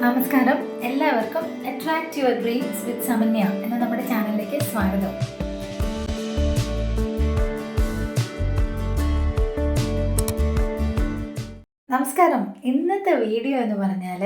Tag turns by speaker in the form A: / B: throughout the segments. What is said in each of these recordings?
A: നമസ്കാരം. എല്ലാവർക്കും attract your dreams with Samanya എന്ന നമ്മുടെ ചാനലിലേക്ക് സ്വാഗതം. നമസ്കാരം. ഇന്നത്തെ വീഡിയോ എന്ന് പറഞ്ഞാൽ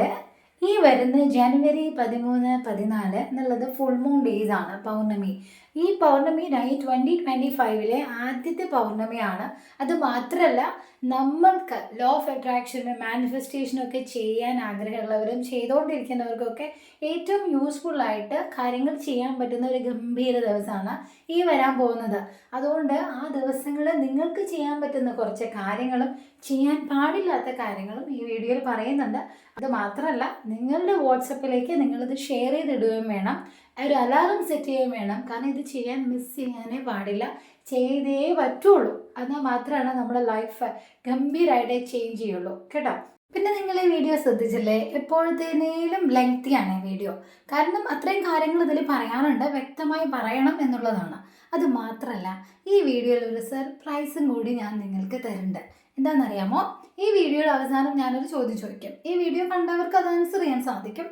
A: ഈ വരുന്ന ജനുവരി പതിമൂന്ന് പതിനാല് എന്നുള്ളത് ഫുൾ മൂൺ ഡേയ്സ് ആണ് പൗർണമി. ഈ പൗർണമി നൈ ട്വന്റി ഫൈവിലെ ആദ്യത്തെ പൗർണമിയാണ്. അത് മാത്രമല്ല നമ്മൾക്ക് ലോ ഓഫ് അട്രാക്ഷനും മാനിഫെസ്റ്റേഷനും ഒക്കെ ചെയ്യാൻ ആഗ്രഹമുള്ളവരും ചെയ്തുകൊണ്ടിരിക്കുന്നവർക്കൊക്കെ ഏറ്റവും യൂസ്ഫുള്ളായിട്ട് കാര്യങ്ങൾ ചെയ്യാൻ പറ്റുന്ന ഒരു ഗംഭീര ദിവസമാണ് ഈ വരാൻ പോകുന്നത്. അതുകൊണ്ട് ആ ദിവസങ്ങളിൽ നിങ്ങൾക്ക് ചെയ്യാൻ പറ്റുന്ന കുറച്ച് കാര്യങ്ങളും ചെയ്യാൻ പാടില്ലാത്ത കാര്യങ്ങളും ഈ വീഡിയോയിൽ പറയുന്നുണ്ട്. അത് മാത്രമല്ല നിങ്ങളുടെ വാട്സപ്പിലേക്ക് നിങ്ങളിത് ഷെയർ ചെയ്തിടുകയും വേണം. ഒരു അലാറം സെറ്റ് ചെയ്യുകയും വേണം. കാരണം ഇത് ചെയ്യാൻ മിസ് ചെയ്യാനേ പാടില്ല. ചെയ്തേ പറ്റുള്ളൂ. എന്നാൽ മാത്രമാണ് നമ്മുടെ ലൈഫ് ഗംഭീരമായിട്ട് ചേഞ്ച് ചെയ്യുള്ളൂ. കേട്ടോ? പിന്നെ നിങ്ങൾ ഈ വീഡിയോ ശ്രദ്ധിച്ചില്ലേ? എപ്പോഴത്തേനേലും ലെങ്തിയാണ് വീഡിയോ കാരണം അത്രയും കാര്യങ്ങൾ ഇതിൽ പറയാനുണ്ട്. വ്യക്തമായി പറയണം എന്നുള്ളതാണ്. അത് മാത്രമല്ല ഈ വീഡിയോയിൽ ഒരു സർപ്രൈസും കൂടി ഞാൻ നിങ്ങൾക്ക് തരുന്നുണ്ട്. എന്താണെന്നറിയാമോ? ഈ വീഡിയോയുടെ അവസാനം ഞാനൊരു ചോദ്യം ചോദിക്കും. ഈ വീഡിയോ കണ്ടവർക്ക് അത് ആൻസർ ചെയ്യാൻ സാധിക്കും.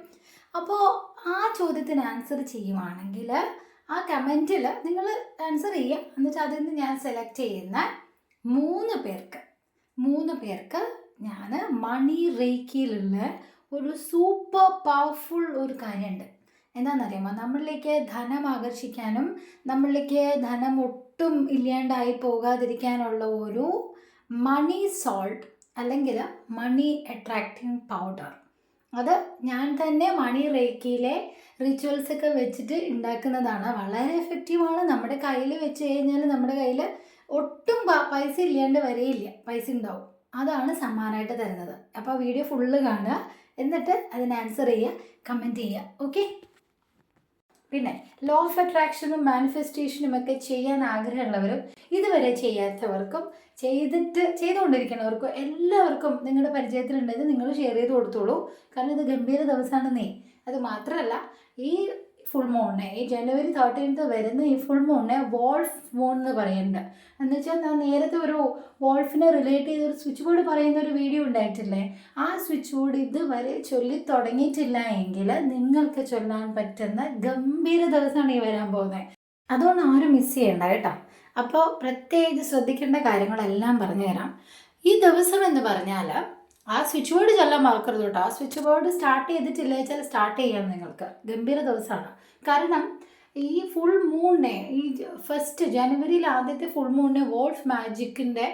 A: അപ്പോൾ ആ ചോദ്യത്തിന് ആൻസർ ചെയ്യുവാണെങ്കിൽ ആ കമന്റിൽ നിങ്ങൾ ആൻസർ ചെയ്യുക. എന്നിട്ട് അതിൽ നിന്ന് ഞാൻ സെലക്ട് ചെയ്യുന്ന മൂന്ന് പേർക്ക് മൂന്ന് പേർക്ക് ഞാൻ മണി റേക്കിയിലുള്ള ഒരു സൂപ്പർ പവർഫുൾ ഒരു കാര്യമുണ്ട്. എന്താണെന്നറിയാമോ? നമ്മളിലേക്ക് ധനം ആകർഷിക്കാനും നമ്മളിലേക്ക് ധനം ഒട്ടും ഇല്ലാണ്ടായി പോകാതിരിക്കാനുള്ള ഒരു മണി സോൾട്ട് അല്ലെങ്കിൽ മണി അട്രാക്റ്റിംഗ് പൗഡർ അത് ഞാൻ തന്നെ മണി റേക്കിയിലെ റിച്വൽസ് ഒക്കെ വെച്ചിട്ട് ഉണ്ടാക്കുന്നതാണ് വളരെ എഫക്റ്റീവാണ് നമ്മുടെ കയ്യിൽ വെച്ച് കഴിഞ്ഞാൽ നമ്മുടെ കയ്യിൽ ഒട്ടും പൈസ ഇല്ലാണ്ട് വരെയില്ല. പൈസ ഉണ്ടാവും അതാണ് സമ്മാനമായിട്ട് തരുന്നത്. അപ്പോൾ വീഡിയോ ഫുള്ള് കാണുക. എന്നിട്ട് അതിന് ആൻസർ ചെയ്യുക. കമന്റ് ചെയ്യുക. ഓക്കെ പിന്നെ ലോ ഓഫ് അട്രാക്ഷനും മാനിഫെസ്റ്റേഷനും ഒക്കെ ചെയ്യാൻ ആഗ്രഹമുള്ളവരും ഇതുവരെ ചെയ്യാത്തവർക്കും ചെയ്തിട്ട് ചെയ്തുകൊണ്ടിരിക്കുന്നവർക്കും എല്ലാവർക്കും നിങ്ങളുടെ പരിചയത്തിലുണ്ടെങ്കിൽ നിങ്ങൾ ഷെയർ ചെയ്ത് കൊടുത്തോളൂ. കാരണം ഇത് ഗംഭീര ദിവസമാണെന്നേ. അത് മാത്രമല്ല ഈ ഫുൾ മൂണിനെ ഈ ജനുവരി തേർട്ടീൻത്ത് വരുന്ന ഈ ഫുൾ മൂണിനെ വോൾഫ് മൂൺ എന്ന് പറയുന്നുണ്ട്. എന്ന് വെച്ചാൽ ഞാൻ നേരത്തെ ഒരു വോൾഫിനെ റിലേറ്റ് ഒരു സ്വിച്ച് ബോർഡ് പറയുന്ന ഒരു വീഡിയോ ഉണ്ടായിട്ടില്ലേ? ആ സ്വിച്ച് ബോർഡ് ഇതുവരെ ചൊല്ലി തുടങ്ങിയിട്ടില്ല എങ്കിൽ നിങ്ങൾക്ക് ചൊല്ലാൻ പറ്റുന്ന ഗംഭീര ദിവസമാണ് ഈ വരാൻ പോകുന്നത്. അതുകൊണ്ട് ആരും മിസ് ചെയ്യണ്ട കേട്ടോ. അപ്പോൾ പ്രത്യേകിച്ച് ശ്രദ്ധിക്കേണ്ട കാര്യങ്ങളെല്ലാം പറഞ്ഞു തരാം ഈ ദിവസം എന്ന് പറഞ്ഞാൽ ആ സ്വിച്ച് ബോർഡ് ചൊല്ലാൻ മറക്കരുത് കേട്ടോ. ആ സ്വിച്ച് ബോർഡ് സ്റ്റാർട്ട് ചെയ്തിട്ടില്ല വെച്ചാൽ സ്റ്റാർട്ട് ചെയ്യാം നിങ്ങൾക്ക്. ഗംഭീര ദിവസമാണ്. കാരണം ഈ ഫുൾ മൂണിനെ ഈ ഫസ്റ്റ് ജനുവരിയിൽ ആദ്യത്തെ ഫുൾ മൂണിനെ വോൾഫ് മാജിക്കിന്റെ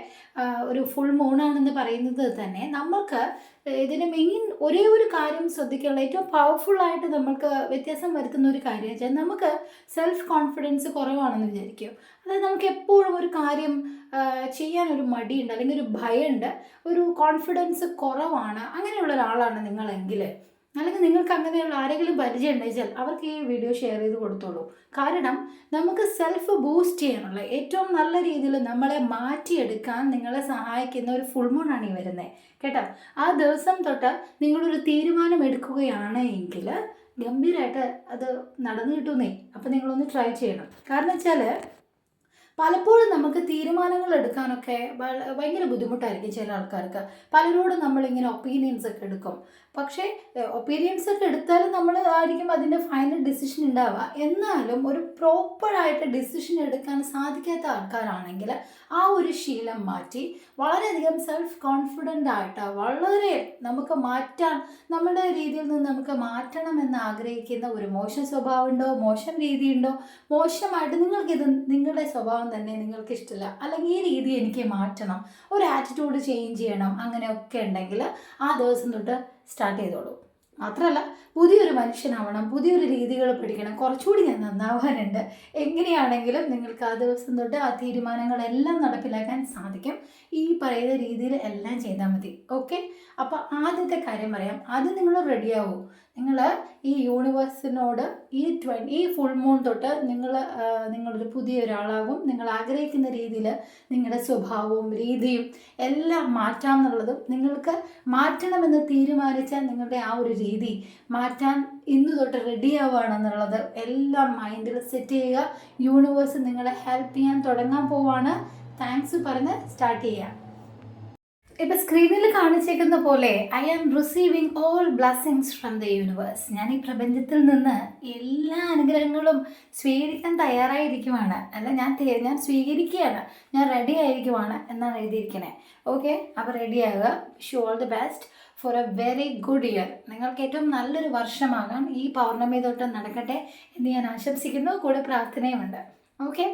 A: ഒരു ഫുൾ മൂണാണെന്ന് പറയുന്നത് തന്നെ നമുക്ക് ഇതിന് മെയിൻ ഒരേ ഒരു കാര്യം ശ്രദ്ധിക്കാനുള്ള ഏറ്റവും പവർഫുൾ ആയിട്ട് നമുക്ക് വ്യത്യാസം വരുത്തുന്ന ഒരു കാര്യം വെച്ചാൽ നമുക്ക് സെൽഫ് കോൺഫിഡൻസ് കുറവാണെന്ന് വിചാരിക്കും അതായത് നമുക്ക് എപ്പോഴും ഒരു കാര്യം ചെയ്യാൻ ഒരു മടിയുണ്ട് അല്ലെങ്കിൽ ഒരു ഭയമുണ്ട് ഒരു കോൺഫിഡൻസ് കുറവാണ് അങ്ങനെയുള്ള ഒരാളാണ് നിങ്ങളെങ്കിൽ. അല്ലെങ്കിൽ നിങ്ങൾക്ക് അങ്ങനെയുള്ള ആരെങ്കിലും പരിചയം ഉണ്ടെച്ചാൽ അവർക്ക് ഈ വീഡിയോ ഷെയർ ചെയ്ത് കൊടുത്തോളൂ. കാരണം നമുക്ക് സെൽഫ് ബൂസ്റ്റ് ചെയ്യാനുള്ള ഏറ്റവും നല്ല രീതിയിൽ നമ്മളെ മാറ്റിയെടുക്കാൻ നിങ്ങളെ സഹായിക്കുന്ന ഒരു ഫുൾ മൂണാണ് ഈ വരുന്നത് കേട്ടോ? ആ ദിവസം തൊട്ട് നിങ്ങളൊരു തീരുമാനം എടുക്കുകയാണ് എങ്കിൽ ഗംഭീരമായിട്ട് അത് നടന്നു കിട്ടുന്നേ. അപ്പം നിങ്ങളൊന്ന് ട്രൈ ചെയ്യണം. കാരണം വെച്ചാൽ പലപ്പോഴും നമുക്ക് തീരുമാനങ്ങൾ എടുക്കാനൊക്കെ ഭയങ്കര ബുദ്ധിമുട്ടായിരിക്കും ചില ആൾക്കാർക്ക്. പലരോടും നമ്മളിങ്ങനെ ഒപ്പീനിയൻസ് ഒക്കെ എടുക്കും. പക്ഷേ ഒപ്പീനിയൻസ് ഒക്കെ എടുത്താലും നമ്മൾ ആയിരിക്കും അതിന്റെ ഫൈനൽ ഡിസിഷൻ ഉണ്ടാവുക എന്നാലും ഒരു പ്രോപ്പറായിട്ട് ഡിസിഷൻ എടുക്കാൻ സാധിക്കാത്ത ആൾക്കാരാണെങ്കിൽ ആ ഒരു ശീലം മാറ്റി വളരെയധികം സെൽഫ് കോൺഫിഡന്റ് ആയിട്ട് വളരെ നമുക്ക് മാറ്റാൻ നമ്മുടെ രീതിയിൽ നിന്ന് നമുക്ക് മാറ്റണം എന്ന് ആഗ്രഹിക്കുന്ന ഒരു മോശം സ്വഭാവമുണ്ടോ മോശം രീതിയുണ്ടോ മോശമായിട്ട് നിങ്ങൾക്കിത് നിങ്ങളുടെ സ്വഭാവം തന്നെ നിങ്ങൾക്ക് ഇഷ്ടമില്ല അല്ലെങ്കിൽ ഈ രീതി എനിക്ക് മാറ്റണം ഒരു ആറ്റിറ്റ്യൂഡ് ചേഞ്ച് ചെയ്യണം അങ്ങനെയൊക്കെ ഉണ്ടെങ്കിൽ ആ ദിവസം തൊട്ട് സ്റ്റാർട്ട് ചെയ്തോളൂ. മാത്രമല്ല പുതിയൊരു മനുഷ്യനാവണം പുതിയൊരു രീതികൾ പഠിക്കണം കുറച്ചുകൂടി ഞാൻ നന്നാവാനുണ്ട്. എങ്ങനെയാണെങ്കിലും നിങ്ങൾക്ക് ആ ദിവസം തൊട്ട് ആ തീരുമാനങ്ങളെല്ലാം നടപ്പിലാക്കാൻ സാധിക്കും. ഈ പറയുന്ന രീതിയിൽ എല്ലാം ചെയ്താൽ മതി. ഓക്കെ? അപ്പോൾ ആദ്യത്തെ കാര്യം പറയാം. അത് നിങ്ങൾ റെഡിയാവൂ നിങ്ങൾ ഈ യൂണിവേഴ്സിനോട് ഈ ട്വൻ ഈ ഫുൾ മൂൺ തൊട്ട് നിങ്ങൾ നിങ്ങളൊരു പുതിയ ഒരാളാകും നിങ്ങൾ ആഗ്രഹിക്കുന്ന രീതിയിൽ നിങ്ങളുടെ സ്വഭാവവും രീതിയും എല്ലാം മാറ്റാം എന്നുള്ളതും നിങ്ങൾക്ക് മാറ്റണമെന്ന് തീരുമാനിച്ചാൽ നിങ്ങളുടെ ആ ഒരു രീതി മാറ്റാൻ ഇന്ന് തൊട്ട് റെഡി ആവുകയാണെന്നുള്ളത് എല്ലാം മൈൻഡിൽ സെറ്റ് ചെയ്യുക. യൂണിവേഴ്സ് നിങ്ങളെ ഹെൽപ്പ് ചെയ്യാൻ തുടങ്ങാൻ പോവാണ്. താങ്ക്സ് പറഞ്ഞ് സ്റ്റാർട്ട് ചെയ്യാം. ഇപ്പൊ സ്ക്രീനിൽ കാണിച്ചേക്കുന്ന പോലെ I am receiving all blessings from the universe ഞാൻ ഈ പ്രപഞ്ചത്തിൽ നിന്ന് എല്ലാ അനുഗ്രഹങ്ങളും സ്വീകരിക്കാൻ തയ്യാറായിരിക്കുവാണ്. അല്ല ഞാൻ ഞാൻ സ്വീകരിക്കുകയാണ്. ഞാൻ റെഡി ആയിരിക്കുവാണ് എന്നാണ് എഴുതിയിരിക്കുന്നത് ഓക്കെ അപ്പോൾ ആകുക ഷു all the best for a very good year നിങ്ങൾക്ക് ഏറ്റവും നല്ലൊരു വർഷമാകാൻ ഈ പൗർണമി തൊട്ട് നടക്കട്ടെ എന്ന് ഞാൻ ആശംസിക്കുന്നു. കൂടെ പ്രാർത്ഥനയുമുണ്ട്. ഓക്കെ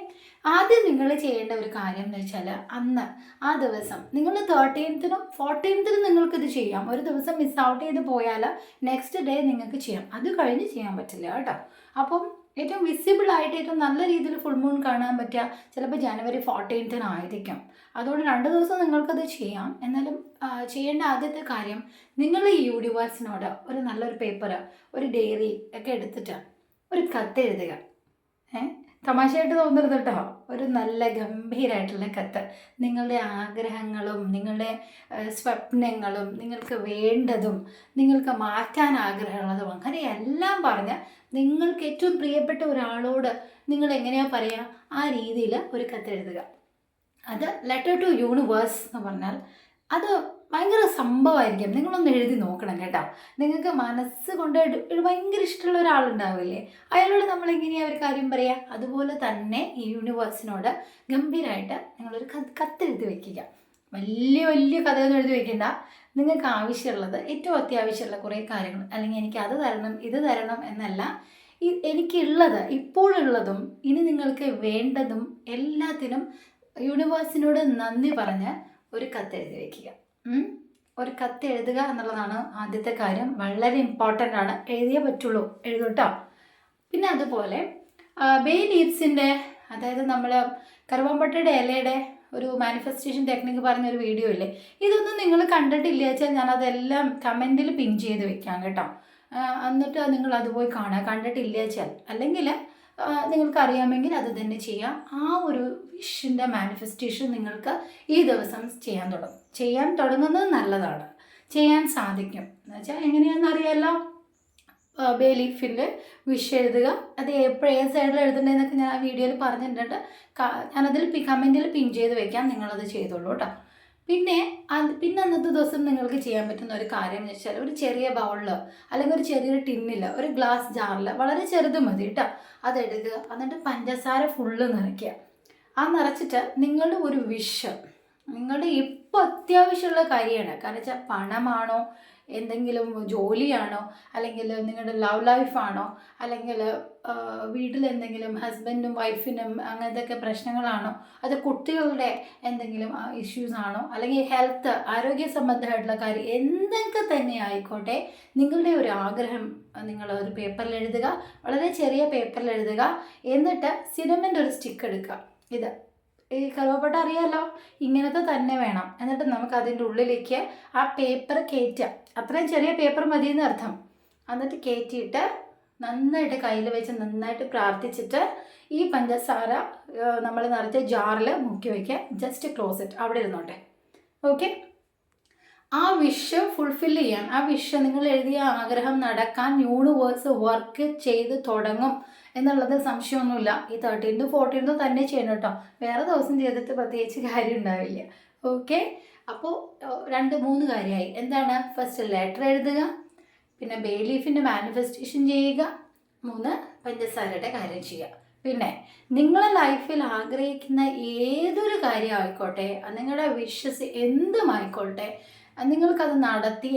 A: ആദ്യം നിങ്ങൾ ചെയ്യേണ്ട ഒരു കാര്യം എന്ന് വെച്ചാൽ അന്ന് ആ ദിവസം നിങ്ങൾ തേർട്ടീൻത്തിനും ഫോർട്ടീൻത്തിനും നിങ്ങൾക്കിത് ചെയ്യാം. ഒരു ദിവസം മിസ് ഔട്ട് ചെയ്ത് പോയാൽ നെക്സ്റ്റ് ഡേ നിങ്ങൾക്ക് ചെയ്യാം. അത് കഴിഞ്ഞ് ചെയ്യാൻ പറ്റില്ല കേട്ടോ. അപ്പം ഏറ്റവും വിസിബിൾ ആയിട്ട് ഏറ്റവും നല്ല രീതിയിൽ ഫുൾ മൂൺ കാണാൻ പറ്റുക ചിലപ്പോൾ ജനുവരി ഫോർട്ടീൻത്തിനായിരിക്കും അതുകൊണ്ട് രണ്ട് ദിവസം നിങ്ങൾക്കത് ചെയ്യാം. എന്നാലും ചെയ്യേണ്ട ആദ്യത്തെ കാര്യം നിങ്ങൾ ഈ യൂണിവേഴ്സിനോട് ഒരു നല്ലൊരു പേപ്പർ ഒരു ഡയറി ഒക്കെ എടുത്തിട്ട് ഒരു കത്ത് എഴുതുക. ഏ? തമാശയായിട്ട് തോന്നരുത് കേട്ടോ. ഒരു നല്ല ഗംഭീരമായിട്ടുള്ള കത്ത്. നിങ്ങളുടെ ആഗ്രഹങ്ങളും നിങ്ങളുടെ സ്വപ്നങ്ങളും നിങ്ങൾക്ക് വേണ്ടതും നിങ്ങൾക്ക് മാറ്റാൻ ആഗ്രഹമുള്ളതും അങ്ങനെ എല്ലാം പറഞ്ഞ് നിങ്ങൾക്ക് ഏറ്റവും പ്രിയപ്പെട്ട ഒരാളോട് നിങ്ങൾ എങ്ങനെയാണ് പറയുക ആ രീതിയിൽ ഒരു കത്ത് എഴുതുക അത് ലെറ്റർ ടു യൂണിവേഴ്സ് എന്ന് പറഞ്ഞാൽ അത് ഭയങ്കര സംഭവമായിരിക്കും. നിങ്ങളൊന്ന് എഴുതി നോക്കണം കേട്ടോ. നിങ്ങൾക്ക് മനസ്സ് കൊണ്ട് ഒരു ഭയങ്കര ഇഷ്ടമുള്ള ഒരാളുണ്ടാവില്ലേ? അയാളോട് നമ്മൾ എങ്ങനെയാണ് ഒരു കാര്യം പറയുക അതുപോലെ തന്നെ ഈ യൂണിവേഴ്സിനോട് ഗംഭീരമായിട്ട് നിങ്ങളൊരു കത്ത് കത്തെഴുതി വെക്കുക. വലിയ വലിയ കഥയൊന്നും എഴുതി വെക്കണ്ട. നിങ്ങൾക്ക് ആവശ്യമുള്ളത് ഏറ്റവും അത്യാവശ്യമുള്ള കുറേ കാര്യങ്ങൾ. അല്ലെങ്കിൽ എനിക്ക് അത് തരണം ഇത് തരണം എന്നല്ല. ഈ എനിക്കുള്ളത് ഇപ്പോഴുള്ളതും ഇനി നിങ്ങൾക്ക് വേണ്ടതും എല്ലാത്തിനും യൂണിവേഴ്സിനോട് നന്ദി പറഞ്ഞ് ഒരു കത്തെഴുതി വയ്ക്കുക? ഒരു കത്ത് എഴുതുക എന്നുള്ളതാണ് ആദ്യത്തെ കാര്യം. വളരെ ഇമ്പോർട്ടന്റ് ആണ്. എഴുതിയേ പറ്റുള്ളൂ. എഴുതൂട്ടോ പിന്നെ അതുപോലെ ബേ ലീവ്സിന്റെ അതായത് നമ്മൾ കറുവമ്പട്ടയുടെ ഇലയുടെ ഒരു മാനിഫെസ്റ്റേഷൻ ടെക്നിക്ക് പറഞ്ഞൊരു വീഡിയോ ഇല്ലേ? ഇതൊന്നും നിങ്ങൾ കണ്ടിട്ടില്ല വെച്ചാൽ ഞാൻ അതെല്ലാം കമന്റിൽ പിൻ ചെയ്ത് വെക്കാം കേട്ടോ. എന്നിട്ട് നിങ്ങൾ അത് പോയി കാണുക. കണ്ടിട്ടില്ല വെച്ചാൽ. അല്ലെങ്കിൽ നിങ്ങൾക്ക് അറിയാമെങ്കിൽ അത് തന്നെ ചെയ്യാം. ആ ഒരു വിഷിന്റെ മാനിഫെസ്റ്റേഷൻ നിങ്ങൾക്ക് ഈ ദിവസം ചെയ്യാൻ തുടങ്ങും. ചെയ്യാൻ തുടങ്ങുന്നത് നല്ലതാണ്. ചെയ്യാൻ സാധിക്കും. എന്ന് വെച്ചാൽ എങ്ങനെയാണെന്ന് അറിയാമല്ലോ ബേ ലീഫിൽ വിഷ് എഴുതുക. അത് എപ്പോഴും ഏത് സൈഡിൽ എഴുതേണ്ടതെന്നൊക്കെ ഞാൻ ആ വീഡിയോയിൽ പറഞ്ഞിട്ടുണ്ട്. ഞാനതിൽ കമന്റിൽ പിൻ ചെയ്ത് വെക്കാം. നിങ്ങളത് ചെയ്തോളൂ കേട്ടോ. പിന്നെ പിന്നെ അന്നത്തെ ദിവസം നിങ്ങൾക്ക് ചെയ്യാൻ പറ്റുന്ന ഒരു കാര്യം എന്ന് വെച്ചാൽ ഒരു ചെറിയ ബൗളിലോ അല്ലെങ്കിൽ ഒരു ചെറിയൊരു ടിന്നിലോ ഒരു ഗ്ലാസ് ജാറിലോ വളരെ ചെറുത് മതി കേട്ടോ അതെടുക്കുക എന്നിട്ട് പഞ്ചസാര ഫുള്ള് നിറയ്ക്കുക. ആ നിറച്ചിട്ട് നിങ്ങളുടെ ഒരു വിഷം നിങ്ങളുടെ ഇപ്പോൾ അത്യാവശ്യമുള്ള കാര്യമാണ്. കാരണം വെച്ചാൽ പണമാണോ? എന്തെങ്കിലും ജോലിയാണോ? അല്ലെങ്കിൽ നിങ്ങളുടെ ലവ് ലൈഫാണോ അല്ലെങ്കിൽ വീട്ടിൽ എന്തെങ്കിലും ഹസ്ബൻഡും വൈഫിനും അങ്ങനത്തെ പ്രശ്നങ്ങളാണോ? അത് കുട്ടികളുടെ എന്തെങ്കിലും ഇഷ്യൂസ് ആണോ? അല്ലെങ്കിൽ ഹെൽത്ത് ആരോഗ്യ സംബന്ധമായിട്ടുള്ള കാര്യം എന്തൊക്കെ തന്നെ ആയിക്കോട്ടെ നിങ്ങളുടെ ഒരു ആഗ്രഹം നിങ്ങൾ ഒരു പേപ്പറിൽ എഴുതുക വളരെ ചെറിയ പേപ്പറിൽ എഴുതുക എന്നിട്ട് സിനിമന്റെ ഒരു സ്റ്റിക്ക് എടുക്കുക. ഇത്. ഈ കറുവപ്പട്ട അറിയാമല്ലോ ഇങ്ങനത്തെ തന്നെ വേണം. എന്നിട്ട് നമുക്ക് അതിന്റെ ഉള്ളിലേക്ക് ആ പേപ്പർ കയറ്റാം അത്രയും ചെറിയ പേപ്പർ മതി എന്ന് അർത്ഥം. എന്നിട്ട് കയറ്റിയിട്ട് നന്നായിട്ട് കയ്യിൽ വെച്ച് നന്നായിട്ട് പ്രാർത്ഥിച്ചിട്ട് ഈ പഞ്ചസാര നമ്മൾ നിറച്ച ജാറിൽ മുക്കി വയ്ക്കുക ജസ്റ്റ് ക്ലോസ് ഇറ്റ് അവിടെ ഇരുന്നോട്ടെ. ഓക്കെ ആ വിഷ് ഫുൾഫിൽ ചെയ്യാൻ ആ വിഷ് നിങ്ങൾ എഴുതിയ ആഗ്രഹം നടക്കാൻ യൂണിവേഴ്സ് വർക്ക് ചെയ്ത് തുടങ്ങും എന്നുള്ളത് സംശയമൊന്നുമില്ല. ഈ തേർട്ടീൻത് ഫോർട്ടീൻത് തന്നെ ചെയ്യണം കേട്ടോ വേറെ ദിവസം ചെയ്തിട്ട് പ്രത്യേകിച്ച് കാര്യം ഉണ്ടാവില്ല. ഓക്കെ അപ്പോൾ രണ്ട് മൂന്ന് കാര്യമായി. എന്താണ്? ഫസ്റ്റ് ലെറ്റർ എഴുതുക. പിന്നെ ബേ ലീഫിന്റെ മാനിഫെസ്റ്റേഷൻ ചെയ്യുക. മൂന്ന് പഞ്ചസാരയുടെ കാര്യം ചെയ്യുക. പിന്നെ നിങ്ങളെ ലൈഫിൽ ആഗ്രഹിക്കുന്ന ഏതൊരു കാര്യം ആയിക്കോട്ടെ നിങ്ങളുടെ വിഷസ് എന്തുമായിക്കോട്ടെ നിങ്ങൾക്കത് നടത്തി.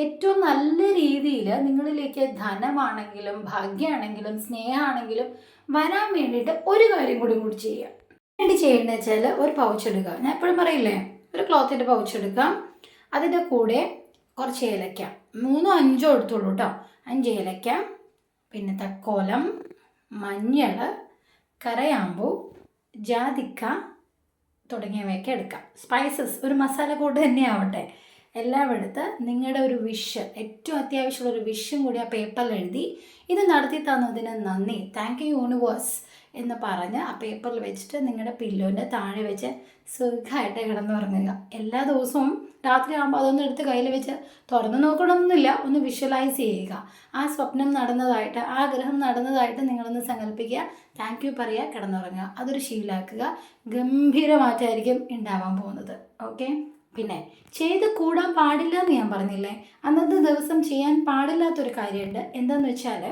A: ഏറ്റവും നല്ല രീതിയിൽ നിങ്ങളിലേക്ക് ധനമാണെങ്കിലും ഭാഗ്യമാണെങ്കിലും സ്നേഹമാണെങ്കിലും വരാൻ വേണ്ടിയിട്ട് ഒരു കാര്യം കൂടി കൂടി ചെയ്യുക വേണ്ടി ചെയ്യേണ്ടത് വെച്ചാൽ ഒരു പൗച്ച് എടുക്കുക. ഞാൻ എപ്പോഴും പറയില്ലേ ഒരു ക്ലോത്തിന്റെ പൗച്ച് എടുക്കാം അതിന്റെ കൂടെ കുറച്ച് ഏലക്ക. മൂന്നോ അഞ്ചോ എടുത്തോളൂ കേട്ടോ അഞ്ച് ഏലക്ക പിന്നെ തക്കോലം മഞ്ഞൾ കരയാമ്പൂ ജാതിക്ക തുടങ്ങിയവയൊക്കെ എടുക്കാം. സ്പൈസസ് ഒരു മസാല കൂട്ട് തന്നെ ആവട്ടെ. എല്ലാം എടുത്ത് നിങ്ങളുടെ ഒരു വിഷ് ഏറ്റവും അത്യാവശ്യമുള്ള ഒരു വിഷും കൂടി ആ പേപ്പറിൽ എഴുതി ഇത് നടത്തി തന്നതിന് നന്ദി. താങ്ക് യു യൂണിവേഴ്സ് എന്ന് പറഞ്ഞ് ആ പേപ്പറിൽ വെച്ചിട്ട് നിങ്ങളുടെ പില്ലോന്റെ താഴെ വെച്ച് സുഖമായിട്ട് കിടന്നുറങ്ങുക. എല്ലാ ദിവസവും രാത്രി ആകുമ്പോൾ അതൊന്നും എടുത്ത് കയ്യിൽ വെച്ച് തുറന്നു നോക്കണമെന്നില്ല ഒന്ന് വിഷ്വലൈസ് ചെയ്യുക. ആ സ്വപ്നം നടന്നതായിട്ട് ആഗ്രഹം നടന്നതായിട്ട് നിങ്ങളൊന്ന് സങ്കല്പിക്കുക. താങ്ക് യു പറയുക കിടന്നുറങ്ങുക. അതൊരു ശീലാക്കുക. ഗംഭീര ഉണ്ടാവാൻ പോകുന്നത്. ഓക്കെ പിന്നെ ചെയ്ത് കൂടാൻ പാടില്ല എന്ന് ഞാൻ പറഞ്ഞില്ലേ? അന്നത്തെ ദിവസം ചെയ്യാൻ പാടില്ലാത്തൊരു കാര്യമുണ്ട്. എന്താന്ന് വെച്ചാൽ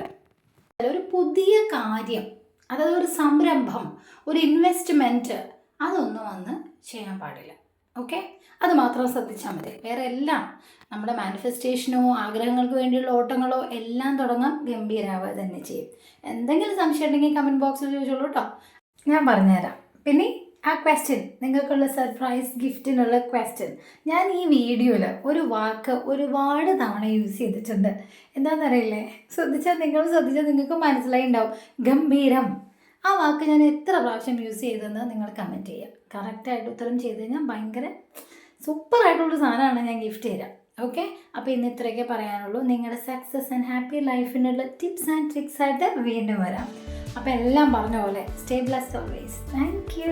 A: ഒരു പുതിയ കാര്യം അതായത് ഒരു സംരംഭം ഒരു ഇൻവെസ്റ്റ്മെന്റ് അതൊന്നും അന്ന് ചെയ്യാൻ പാടില്ല. ഓക്കെ അത് മാത്രം ശ്രദ്ധിച്ചാൽ മതി. വേറെ എല്ലാം നമ്മുടെ മാനിഫെസ്റ്റേഷനോ ആഗ്രഹങ്ങൾക്ക് വേണ്ടിയുള്ള ഓട്ടങ്ങളോ എല്ലാം തുടങ്ങാം ഗംഭീരാവുക തന്നെ ചെയ്യും. എന്തെങ്കിലും സംശയം ഉണ്ടെങ്കിൽ കമന്റ് ബോക്സിൽ ചോദിച്ചോളൂ കേട്ടോ ഞാൻ പറഞ്ഞുതരാം. പിന്നെ ആ ക്വസ്റ്റ്യൻ നിങ്ങൾക്കുള്ള സർപ്രൈസ് ഗിഫ്റ്റിനുള്ള ക്വസ്റ്റ്യൻ ഞാൻ ഈ വീഡിയോയിൽ ഒരു വാക്ക് ഒരുപാട് തവണ യൂസ് ചെയ്തിട്ടുണ്ട്. എന്താണെന്നറിയില്ലേ ശ്രദ്ധിച്ചാൽ നിങ്ങൾ ശ്രദ്ധിച്ചാൽ നിങ്ങൾക്ക് മനസ്സിലായി ഉണ്ടാവും ഗംഭീരം. ആ വാക്ക് ഞാൻ എത്ര പ്രാവശ്യം യൂസ് ചെയ്തെന്ന് നിങ്ങൾ കമന്റ് ചെയ്യുക കറക്റ്റായിട്ട് ഉത്തരം ചെയ്ത് കഴിഞ്ഞാൽ ഭയങ്കര സൂപ്പറായിട്ടുള്ള സാധനമാണ് ഞാൻ ഗിഫ്റ്റ് തരാം. ഓക്കെ അപ്പോൾ ഇന്ന് ഇത്രയൊക്കെ പറയാനുള്ളൂ. നിങ്ങളുടെ സക്സസ് ആൻഡ് ഹാപ്പി ലൈഫിനുള്ള ടിപ്സ് ആൻഡ് ട്രിക്സ് ആയിട്ട് വീണ്ടും വരാം. അപ്പോൾ എല്ലാം പറഞ്ഞ പോലെ stay blessed always thank you